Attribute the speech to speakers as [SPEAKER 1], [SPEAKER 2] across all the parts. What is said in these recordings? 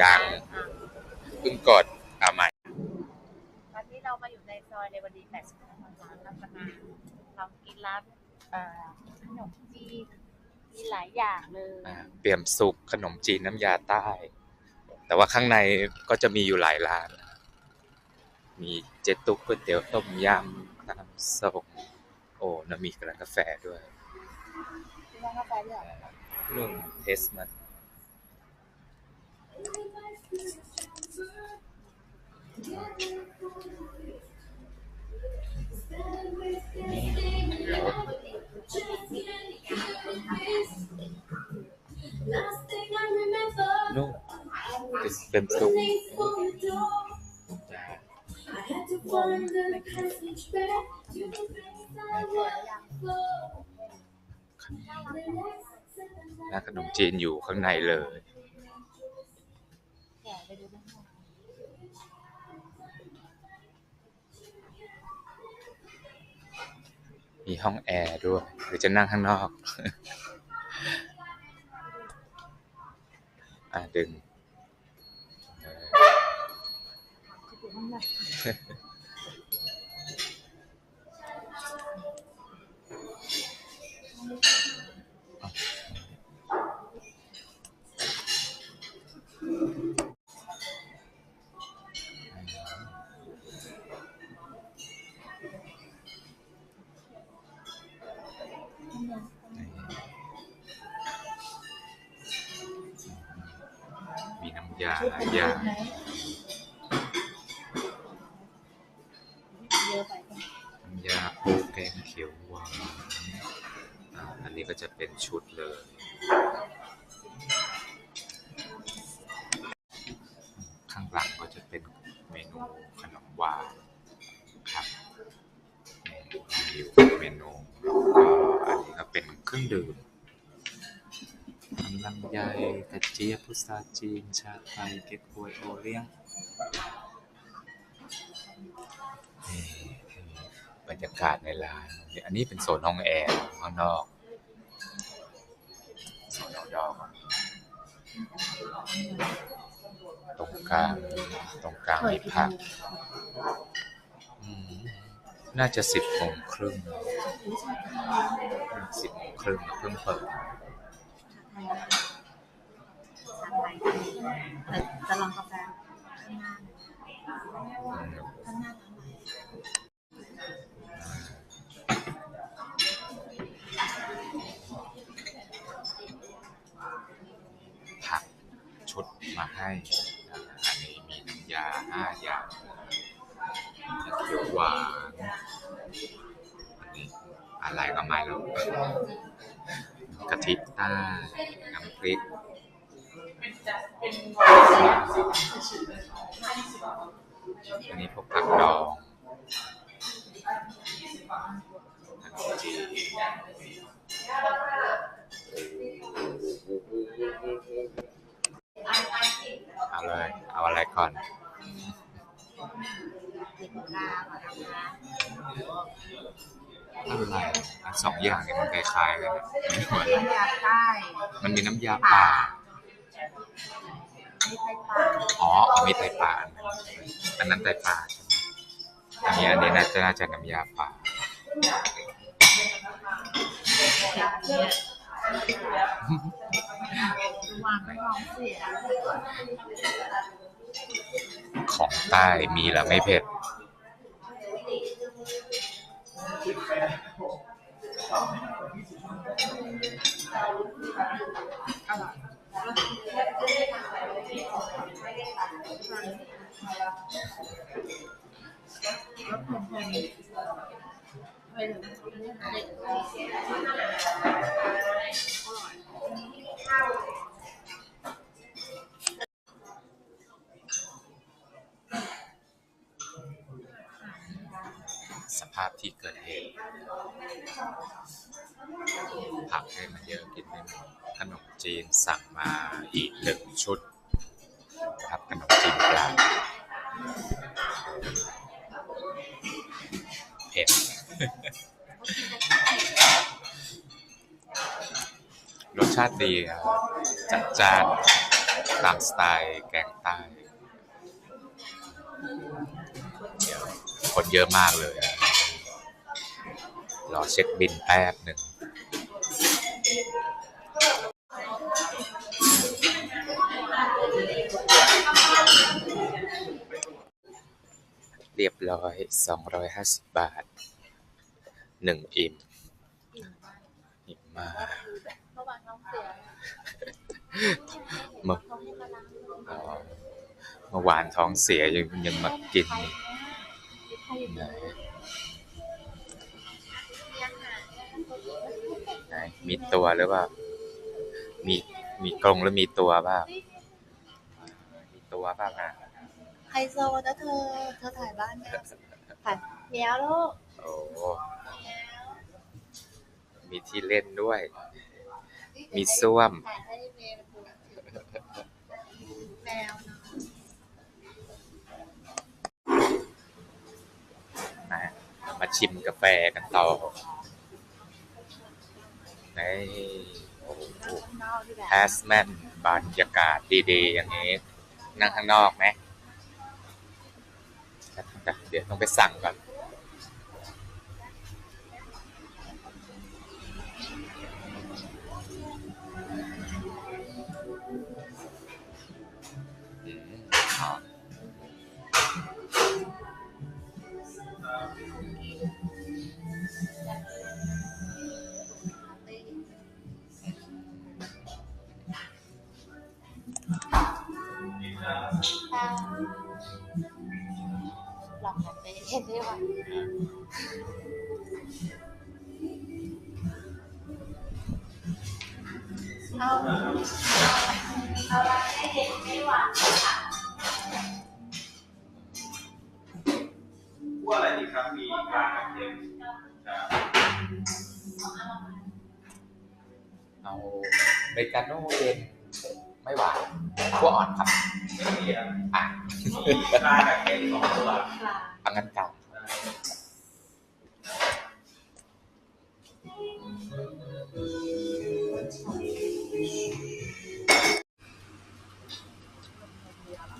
[SPEAKER 1] ยังเพิ่งกดเอาใหม่
[SPEAKER 2] ตอนนี้เรามาอยู่ในซอยเรวดี85ร้านรัตนาเรากินร้านเอ่อขนมจีนมีหลายอย่างเลย
[SPEAKER 1] อ่าเปี่ยมสุกขนมจีนน้ำยาใต้ แต่ว่าข้างในก็จะมีอยู่หลายร้าน มีเจตุกก๋วยเตี๋ยวต้มยำน้ำส้มโอ้น้ำมีกระกาแฟด้วย
[SPEAKER 2] ที่ร้านกาแฟด้วยเหรอ
[SPEAKER 1] นุ่มเทสมัน นุ่มเป็นสุกจ้าร้านขนมจีนอยู่ข้างในเลย มีห้องแอร์ด้วย หรือจะนั่งข้างนอก อ่าดึง ยาหลายอย่าง
[SPEAKER 2] เยอะไปปะ
[SPEAKER 1] น้ำยาปูแกงเขียวหวานอ่าอันนี้ก็จะเป็นชุดเลยข้างหลังก็จะเป็นเมนูขนมหวานครับมีอยู่เมนูแล้วก็อันนี้ก็เป็นเครื่องดื่มน้ำ ลำไยกระเจี๊ยบพุทราจีน ชาไทย เก๊กฮวย โอเลี้ยงนี่คือบรรยากาศในร้าน อันนี้เป็นโซนห้องแอร์ข้างนอกโซนเอาดอกตรงกลาง ตรงกลางมีผักอืมน่าจะสิบโมงครึ่งสิบโมงครึ่งเพิ่งเปิด
[SPEAKER 2] แต่จะลองกาแฟข้างหน้าข้างหน้าทำไม
[SPEAKER 1] ผักชุดมาให้อันนี้มีน้ำยาห้าอย่างเขียวหวานอันนี้อะไรก็ไม่รู้กะทิใต้น้ำพริก อันนี้พวกผักดองขนมจีเอาเลย เอาอะไรก่อน
[SPEAKER 2] เด็กกาก่อนนะคะ
[SPEAKER 1] อะไรสองอย่างเนี่ยมันคล้ายๆกันนะไม่เหมือนมันมีน้ำยาป่า
[SPEAKER 2] ไตปลา
[SPEAKER 1] อ๋อเอามีไตป่าอันนั้นไตป่าอันนี้อันนี้น่าจะน่าจะน้ำยาป่าของใต้มีแหละไม่เผ็ด ผักให้มันเยอะกินไม่หมดขนมจีนสั่งมาอีกหนึ่งชุดนะครับขนมจีนปลาเผ็ดรสชาติดีครับจัดจ้านตามสไตล์แกงใต้คนเยอะมากเลย รอเช็คบินแป๊บหนึ่ง เรียบร้อย สองร้อยห้าสิบบาท หนึ่งอิ่ม อิ่มมาก
[SPEAKER 2] เมื่อวานท้องเสีย
[SPEAKER 1] เมื่อ
[SPEAKER 2] ท้องให้มาล้าง
[SPEAKER 1] อ๋อเมื่อวานท้องเสียยังยังมากิน
[SPEAKER 2] มีใครอยู่
[SPEAKER 1] ไหน
[SPEAKER 2] มีอาหาร
[SPEAKER 1] ไหนมีตัวหรือเปล่า มีมีกรงแล้วมีตัวเปล่ามีตัวเปล่านะ
[SPEAKER 2] ไฮโซนะเธอ เธอถ่ายบ้านเนี่ยถ่ายเมียวลูก
[SPEAKER 1] โอ้มีที่เล่นด้วย มีส้วม
[SPEAKER 2] ถ่ายให้เมย์มันดูแมวเนาะ
[SPEAKER 1] นะมาชิมกาแฟกันต่อในโอ้โห
[SPEAKER 2] ข้างนอกที่แบบ
[SPEAKER 1] แฮสแมนบรรยากาศดีๆ อย่างนี้ นั่งข้างนอกไหมเดี๋ยวต้องไปสั่งก่อนอืมอ๋อ
[SPEAKER 2] ถ้า กกันไปเห็นได้ว่าเอาเอาละให้เด็กไม่หวานค่ะ
[SPEAKER 3] คั่วอะไรดีครับ มีปลากับเค็ม
[SPEAKER 1] เอาเมกาโน่เย็น ไม่หวานขั้วอ่อนครับ
[SPEAKER 3] ไม่มีอะ
[SPEAKER 1] อะ
[SPEAKER 3] มีปลากับเค็มสองตัว
[SPEAKER 2] ค่ะ
[SPEAKER 1] อังกันเก่า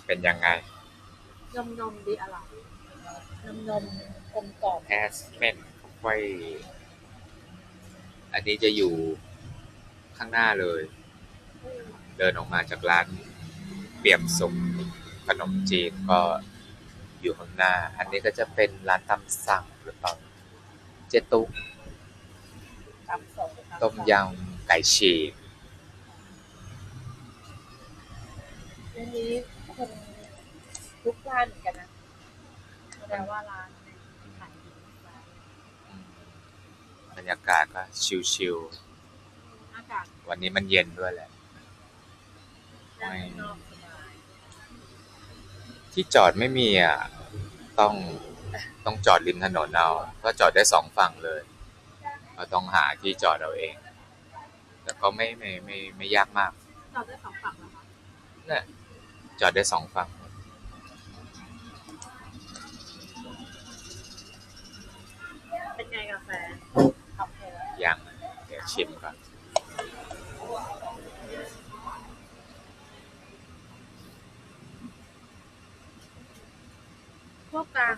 [SPEAKER 1] เป็นยังไง
[SPEAKER 2] นมนมดีอร่อยนมนมกลมกล่อม
[SPEAKER 1] แอสเมนไฟอันนี้จะอยู่ข้างหน้าเลย เดินออกมาจากร้านเปี่ยมสุขขนมจีนก็อยู่ข้างหน้า อันนี้ก็จะเป็นร้านตำสั่งหรือเปล่า เจตุก
[SPEAKER 2] ตำสด
[SPEAKER 1] ต้มยำไก่ฉีก
[SPEAKER 2] อันนี้คนทุกร้านเหมือนกันนะแปลว่าร้านเนี่ยขายดีมาก
[SPEAKER 1] บรรยากาศก็ชิล
[SPEAKER 2] อากาศ
[SPEAKER 1] ๆวันนี้มันเย็นด้วยแหละ
[SPEAKER 2] ด้านนอกสบาย
[SPEAKER 1] ที่จอดไม่มีอะ ต้องต้องจอดริมถนนเอาก็จอดได้สองฝั่งเลยเราต้องหาที่จอดเอาเอง แต่ก็ไม่ไม่ไม่ไม่ยากมาก
[SPEAKER 2] จอดได้สองฝั่งแล้วคะ
[SPEAKER 1] เนี่ยจอดได้สองฝั่ง
[SPEAKER 2] เป็นไงกาแฟโอเค
[SPEAKER 1] ยังเดี๋ยวชิมก่อน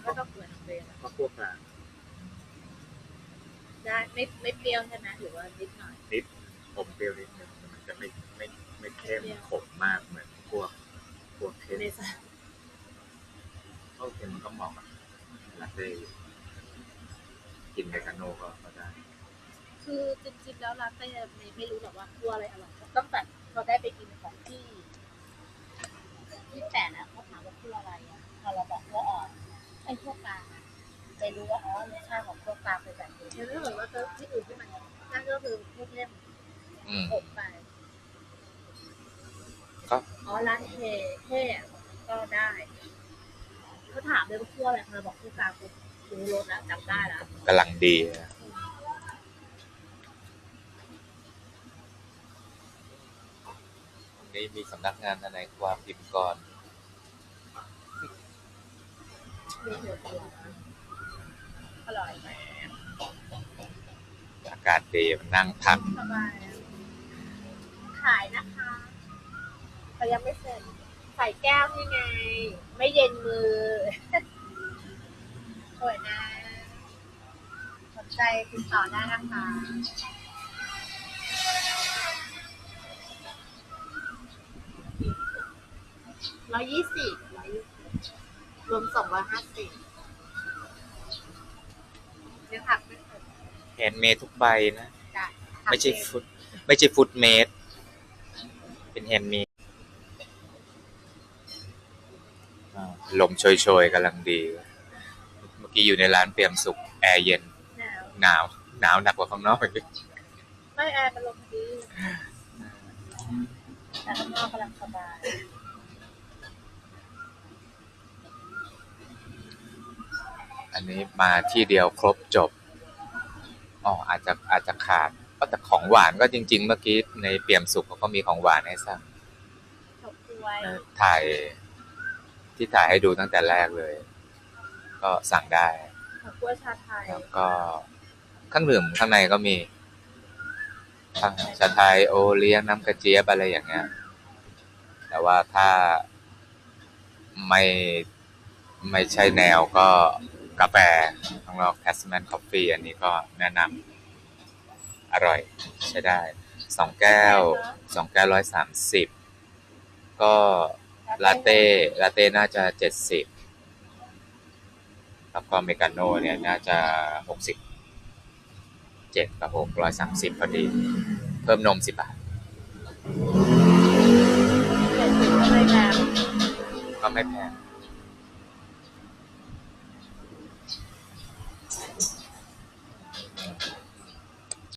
[SPEAKER 2] ก็ต้องเหมือนกาแฟนะ
[SPEAKER 1] ก็พวกลาง
[SPEAKER 2] ได้ไม่ไม่เปรี้ยวใช่ไหมหรือว่านิดหน่อย
[SPEAKER 1] นิดผมเปรี้ยวนิดนึงมันจะไม่ไม่ไม่เข้มขมมากเหมือนพวกพวกเข้ม
[SPEAKER 2] ในสาย
[SPEAKER 1] โอเคมันก็เหมาะกับลาเต้กินเมกาโน่ก็ก็ได้
[SPEAKER 2] คือจริงๆแล้วลาเต้ไม่ไม่รู้หรอกว่าคั่วอะไรอร่อยต้องแบบเราได้ไปกินของที่ ที่แปดอะเขาถามว่าคั่วอะไรอะพอเราบอกคั่วอ่อน ไอ้คั่วกลางอะไปรู้ว่าอ๋อรสชาติของคั่วกลางเป็นแบบนี้ถ้าเกิดว่าที่อื่นที่มันนั่นก็คือพวกเล่ม
[SPEAKER 1] อืม
[SPEAKER 2] อบไป
[SPEAKER 1] ก็
[SPEAKER 2] อ๋อร้านเทเท่ก็ได้เขาถามเลยว่าคั่วอะไรเราบอกคั่วกลางปุ๊บรู้รสแล้วจำได้แล้ว
[SPEAKER 1] กำลังดีนะวันนี้มีสำนักงานทนายความพิมพ์กร
[SPEAKER 2] มีเถื่ อนอร่อย
[SPEAKER 1] แหมอากาศดีมันนั่งพัก
[SPEAKER 2] สบายขายนะคะแต่ยังไม่เสร็จใส่แก้วนี่ไง ไม่เย็นมือสวยนะสนใจติดต่อได้นะคะร้อยยี่สิบ รวมสองร้อยห้าสิบยังหักไม่เสร็จ
[SPEAKER 1] แฮนด์เมดทุกใบนะ
[SPEAKER 2] จ้ะ
[SPEAKER 1] ไม่ใช่ฟุตไม่ใช่ฟุตเมดเป็นแฮนด์เมดอ่าลมโชยๆกำลังดี เมื่อกี้อยู่ในร้านเปี่ยมสุข แอร์เย็น
[SPEAKER 2] หนาว
[SPEAKER 1] หนาว หนาวหนักกว่าข้างนอกอีก
[SPEAKER 2] ไม่แอร์มันลมดีแต่ข้างนอกกำลังสบาย
[SPEAKER 1] อันนี้มาที่เดียวครบจบอ๋ออาจจะอาจจะขาดก็แต่ของหวานก็จริง ๆ เมื่อกี้ในเปี่ยมสุขเขาก็มีของหวานให้สั่ง
[SPEAKER 2] จบด้วย
[SPEAKER 1] เอ่อถ่ายที่ถ่ายให้ดูตั้งแต่แรกเลย ก็สั่งได้
[SPEAKER 2] ของกล้วยชาไทย
[SPEAKER 1] แล้วก็เครื่องดื่มข้างในก็มีทั้งชาไทยโอเลี้ยงน้ำกระเจี๊ยบอะไรอย่างเงี้ย แต่ว่าถ้าไม่ไม่ใช่แนวก็ กาแฟของเรา Tasman Coffee อันนี้ก็แนะนำอร่อยใช้ได้สองแก้วสองแก้วร้อยสามสิบก็ลาเต้ลาเต้น่าจะเจ็ดสิบแล้วก็อเมริกาโน่เนี่ยน่าจะหกสิบเจ็ดกับหกร้อยสามสิบพอดี เพิ่มนมสิบบาท
[SPEAKER 2] เจ็ดสิบก็ไม่แพง
[SPEAKER 1] ก็ไม่แพง